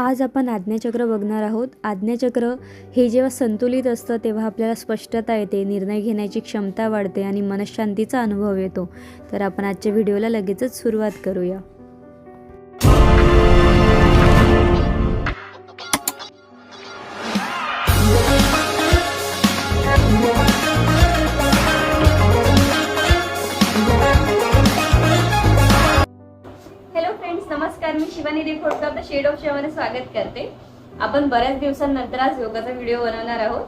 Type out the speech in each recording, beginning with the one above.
आज आपण आज्ञाचक्र बघणार आहोत. आज्ञाचक्र हे जेव्हा संतुलित असतं तेव्हा आपल्याला स्पष्टता येते निर्णय घेण्याची क्षमता वाढते आणि मनशांतीचा अनुभव येतो. तर आपण आजच्या व्हिडिओला लगेचच सुरुवात करूया. शिवानी देवखोडकर आपलं शेड ऑफ शेवाने स्वागत करते. आपण बऱ्याच दिवसांनंतर आज योगाचा व्हिडिओ बनवणार आहोत.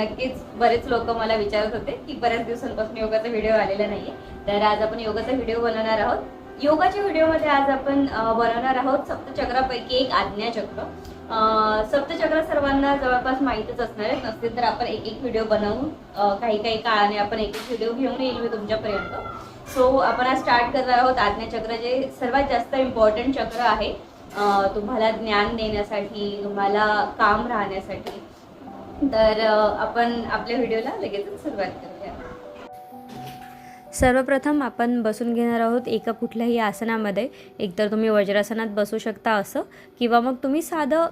नक्कीच बरेच लोक मला विचारत होते की बऱ्याच दिवसांपासून योगाचा व्हिडिओ आलेला नाहीये. तर आज आपण योगाचा व्हिडिओ बनवणार आहोत. योगाच्या व्हिडिओमध्ये आज आपण बनवणार आहोत सप्तचक्रापैकी एक आज्ञाचक्र. सप्तचक्र सर्वांना जवळपास माहीतच असणार आहे नसतील तर आपण एक एक व्हिडिओ बनवून काही काही काळाने आपण एक एक व्हिडिओ घेऊन येईल मी तुमच्यापर्यंत. सो आपण आज स्टार्ट करणार आहोत आज्ञाचक्र जे सर्वात जास्त इम्पॉर्टंट चक्र आहे. तुम्हाला ज्ञान देण्यासाठी तुम्हाला काम राहण्यासाठी. तर आपण आपल्या व्हिडिओला लगेचच सुरुवात करू. सर्वप्रथम आपण बसून घेणार आहोत एका कुठल्याही आसनामध्ये. एकतर तुम्ही वज्रासनात बसू शकता असं किंवा मग तुम्ही साधं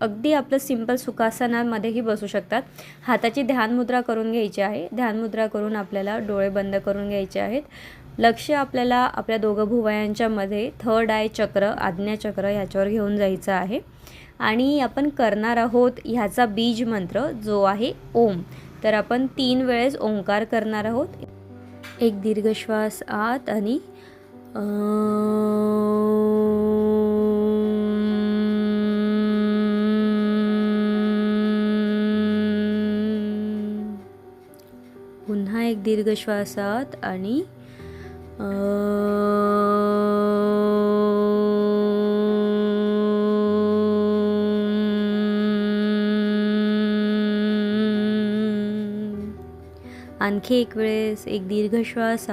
अगदी आपलं सिंपल सुखासनामध्येही बसू शकतात. हाताची ध्यानमुद्रा करून घ्यायची आहे. ध्यानमुद्रा करून आपल्याला डोळे बंद करून घ्यायचे आहेत. लक्ष आपल्याला आपल्या दोघं भुवयांच्यामध्ये थर्ड आय चक्र आज्ञाचक्र ह्याच्यावर घेऊन जायचं आहे. आणि आपण करणार आहोत ह्याचा बीज मंत्र जो आहे ओम. तर आपण तीन वेळेस ओंकार करणार आहोत. एक दीर्घ श्वास आत आणि पुन्हा एक दीर्घ श्वास आत आणि आणखी एक वेळेस एक दीर्घ श्वास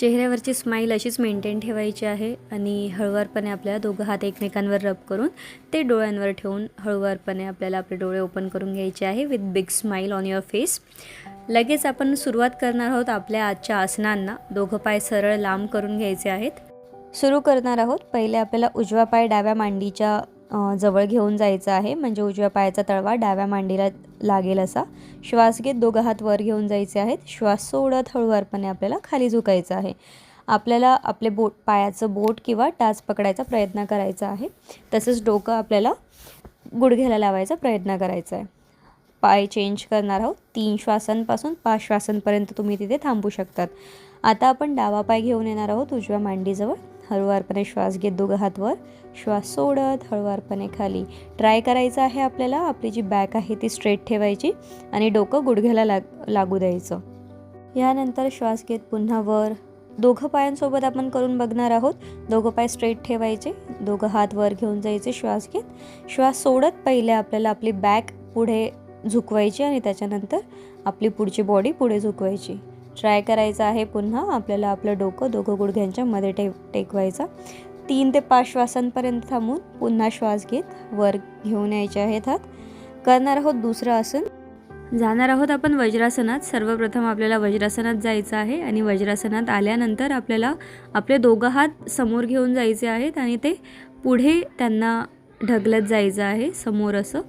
चेहऱ्यावरची स्माईल अशीच मेंटेन ठेवायची आहे आणि हळुवारपणे आपल्याला दोघं हात एकमेकांवर रब करून ते डोळ्यांवर ठेवून हळुवारपणे आपल्याला आपले डोळे ओपन करून घ्यायचे आहे with big smile on your face लगेच आपण सुरुवात करणार आहोत आपल्या आजच्या आसनांना. दोघं पाय सरळ लांब करून घ्यायचे आहेत. सुरू करणार आहोत. पहिले आपल्याला उजवा पाय डाव्या मांडीच्या जवळ घेऊन जायचं आहे. म्हणजे उजव्या पायाचा तळवा डाव्या मांडीला लागेल असा. श्वास घेत दोघं हात वर घेऊन जायचे आहेत. श्वास सोडत हळूवारपणे आपल्याला खाली झुकायचं आहे. आपल्याला आपले बोट पायाचं बोट किंवा टाच पकडायचा प्रयत्न करायचा आहे. तसंच डोकं आपल्याला गुडघ्याला लावायचा प्रयत्न करायचा आहे. पाय चेंज करणार आहोत. तीन श्वासांपासून पाच श्वासांपर्यंत तुम्ही तिथे थांबू शकतात. आता आपण डावा पाय घेऊन येणार आहोत उजव्या मांडीजवळ. हळुवारपणे श्वास घेत दोघं हातवर. श्वास सोडत हळुवारपणे खाली. ट्राय करायचं आहे आपल्याला. आपली जी बॅक आहे ती स्ट्रेट ठेवायची आणि डोकं गुडघ्याला लाग लागू द्यायचं. यानंतर श्वास घेत पुन्हा वर. दोघं पायांसोबत आपण करून बघणार आहोत. दोघं पाय स्ट्रेट ठेवायचे. दोघं हात वर घेऊन जायचे श्वास घेत. श्वास सोडत पहिले आपल्याला आपली बॅक पुढे झुकवायची आणि त्याच्यानंतर आपली पुढची बॉडी पुढे झुकवायची. ट्राय करायचं आहे पुन्हा. आपल्याला आपलं डोकं दोघं गुडघ्यांच्या मध्ये टे टेकवायचा. तीन ते पाच श्वासांपर्यंत थांबून पुन्हा श्वास घेत वर घेऊन यायचे आहेत हात. करणार आहोत दुसरं आसन. जाणार आहोत आपण वज्रासनात. सर्वप्रथम आपल्याला वज्रासनात जायचं आहे आणि वज्रासनात आल्यानंतर आपल्याला आपले दोघं हात समोर घेऊन जायचे आहेत आणि ते पुढे त्यांना ढकलत जायचं आहे समोर असं.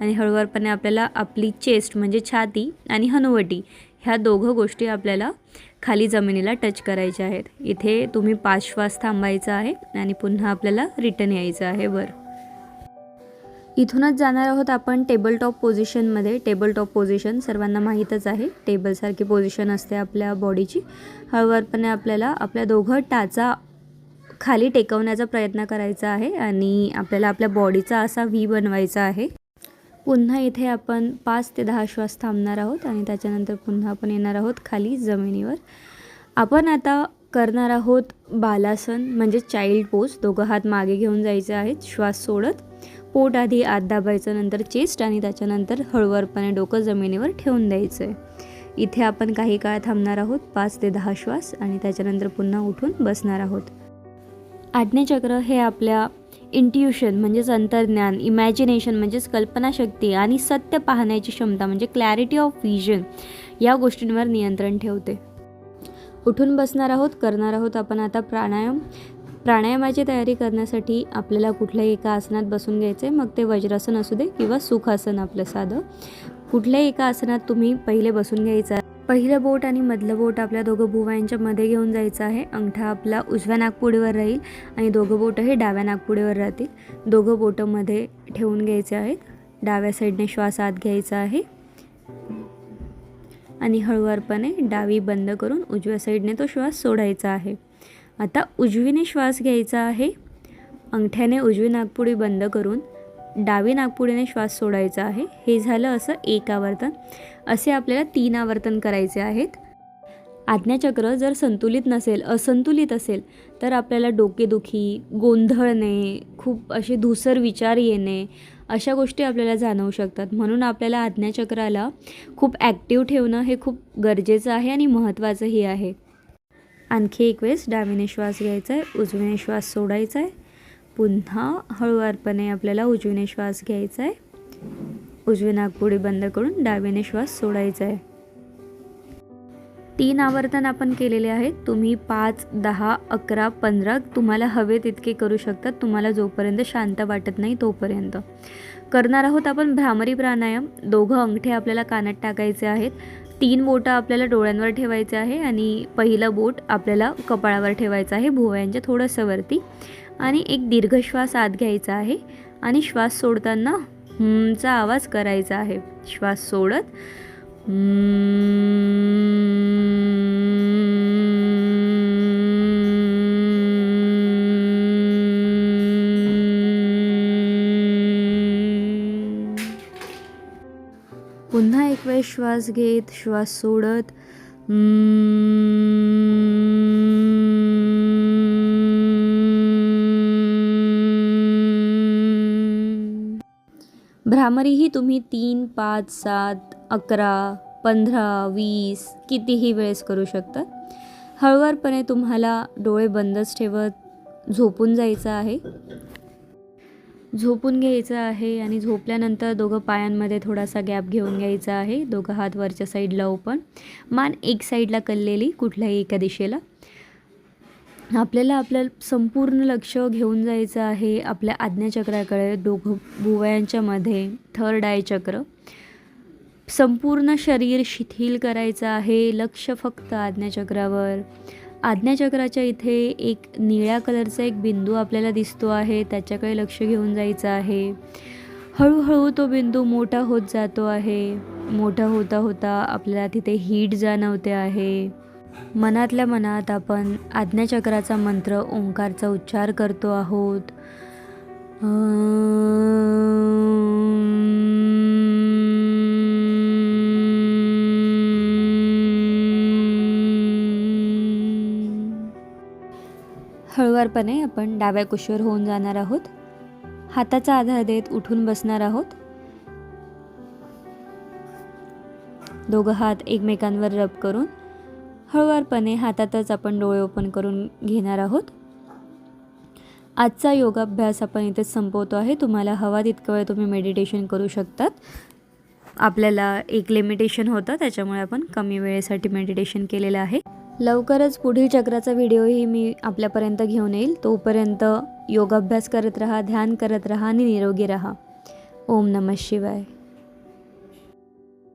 आणि हळूवारपणे आपल्याला आपली चेस्ट म्हणजे छाती आणि हनुवटी ह्या दोघं गोष्टी आपल्याला खाली जमिनीला टच करायच्या आहेत. इथे तुम्ही पाच श्वास थांबायचा आहे आणि पुन्हा आपल्याला रिटर्न यायचं आहे वर. इथूनच जाणार आहोत आपण टेबल टॉप पोझिशनमध्ये टेबल टॉप पोझिशन सर्वांना माहीतच आहे. टेबलसारखी पोझिशन असते आपल्या बॉडीची हळूवारपणे आपल्याला आपल्या दोघं टाचा खाली टेकवण्याचा प्रयत्न करायचा आहे आणि आपल्याला आपल्या बॉडीचा असा व्ही बनवायचा आहे. पुन्हा इथे आपण पाच ते दहा श्वास थांबणार आहोत आणि त्याच्यानंतर पुन्हा आपण येणार आहोत खाली जमिनीवर. आपण आता करणार आहोत बालासन म्हणजे चाइल्ड पोज दोघं हात मागे घेऊन जायचे आहेत श्वास सोडत. पोट आधी आत दाबायचं नंतर चेस्ट आणि त्याच्यानंतर हळूवारपणे डोकं जमिनीवर ठेवून द्यायचं आहे इथे आपण काही काळ थांबणार आहोत पाच ते दहा श्वास आणि त्याच्यानंतर पुन्हा उठून बसणार आहोत. आज्ञाचक्र हे आपल्या इंट्युशन म्हणजेच अंतर्ज्ञान इमॅजिनेशन म्हणजेच कल्पनाशक्ती आणि सत्य पाहण्याची क्षमता म्हणजे क्लॅरिटी ऑफ व्हिजन या गोष्टींवर नियंत्रण ठेवते. उठून बसणार आहोत करणार आहोत आपण आता प्राणायाम. प्राणायामाची तयारी करण्यासाठी आपल्याला कुठल्याही एका आसनात बसून घ्यायचं आहे मग ते वज्रासन असू दे किंवा सुखासन आपलं साधं. कुठल्याही एका आसनात तुम्ही पहिले बसून घ्यायचं पहिलं बोट आणि मधलं बोट आपल्या दोघं भुवयांच्या मध्ये घेऊन जायचं आहे. अंगठा आपला उजव्या नागपुडीवर राहील आणि दोघं बोटं हे डाव्या नागपुडीवर राहतील. दोघं बोटं मध्ये ठेवून घ्यायचे आहेत. डाव्या साईडने श्वास आत घ्यायचा आहे. आणि हळूवारपणे डावी बंद करून उजव्या साईडने तो श्वास सोडायचा आहे. आता उजवीने श्वास घ्यायचा आहे. अंगठ्याने उजवी नागपुडी बंद करून डावी नागपुडीने श्वास सोडायचा आहे. हे झालं असं एक आवर्तन. असे आपल्याला तीन आवर्तन करायचे आहेत. आज्ञाचक्र जर संतुलित नसेल असंतुलित असेल तर आपल्याला डोकेदुखी गोंधळणे खूप असे धुसर विचार येणे अशा गोष्टी आपल्याला जाणवू शकतात. म्हणून आपल्याला आज्ञाचक्राला खूप ॲक्टिव्ह ठेवणं हे खूप गरजेचं आहे आणि महत्त्वाचंही आहे. आणखी एक वेळेस डावीने श्वास घ्यायचा आहे उजवीने श्वास सोडायचा आहे. पुन्हा हळूवारपणे आपल्याला उजवीने श्वास घ्यायचा आहे. उजवी नागपुडी बंद करून डावीने श्वास सोडायचा आहे तीन आवर्तन आपण केलेले आहेत. तुम्ही पाच दहा अकरा पंधरा तुम्हाला हवे तितके करू शकतात तुम्हाला जोपर्यंत शांत वाटत नाही तोपर्यंत. करणार आहोत आपण भ्रामरी प्राणायाम. दोघं अंगठे आपल्याला कानात टाकायचे आहेत. तीन बोटं आपल्याला डोळ्यांवर ठेवायचे आहे आणि पहिलं बोट आपल्याला कपाळावर ठेवायचं आहे भुवयांच्या थोडंसं वरती. आणि एक दीर्घ श्वास आत घ्यायचा आहे. आणि श्वास सोडताना हम्मचा आवाज करायचा आहे. श्वास सोडत. पुन्हा एक वेळ श्वास घेत श्वास सोडत. भ्रामरी ही तुम्ही तीन पाच सात अकरा पंधरा वीस कितीही वेळेस करू शकता. हळूवारपणे तुम्हाला डोळे बंदच ठेवत झोपून जायचं आहे. झोपून घ्यायचं आहे आणि झोपल्यानंतर दोघं पायांमध्ये थोडासा गॅप घेऊन घ्यायचा आहे. दोघं हात वरच्या साईडला ओपन मान एक साईडला कललेली कुठल्याही एका दिशेला. आपल्याला आपल्या संपूर्ण लक्ष घेऊन जायचं आहे आपल्या आज्ञाचक्राकडे दोघं भुवयांच्या मध्ये थर्ड आय चक्र. संपूर्ण शरीर शिथिल करायचं आहे लक्ष फक्त आज्ञाचक्रावर आज्ञाचक्राच्या इथे एक निळ्या कलरचा एक बिंदू आपल्याला दिसतो आहे त्याच्याकडे लक्ष घेऊन जायचं आहे. हळूहळू तो बिंदू मोठा होत जातो आहे. मोठा होता होता आपल्याला तिथे हीट जाणवते आहे. मनातल्या मनात आपण आज्ञाचक्राचा मंत्र ओंकारचा उच्चार करतो आहोत. हळुवारपणे आपण डाव्या कुशीवर होऊन जाणार आहोत. हाताचा आधार देत उठून बसणार आहोत. दोघं हात एकमेकांवर रब करून हळूवारपणे हातातच आपण डोळे ओपन करून घेणार आहोत. आजचा योगाभ्यास आपण इथेच संपवतो आहे. तुम्हाला हवा तितकं वेळ तुम्ही मेडिटेशन करू शकतात. आपल्याला एक लिमिटेशन होतं त्याच्यामुळे आपण कमी वेळेसाठी मेडिटेशन केलेलं आहे. लवकरच पुढील चक्राचा व्हिडिओही मी आपल्यापर्यंत घेऊन येईल. तोपर्यंत योगाभ्यास करत राहा ध्यान करत राहा आणि निरोगी राहा. ओम नमः शिवाय.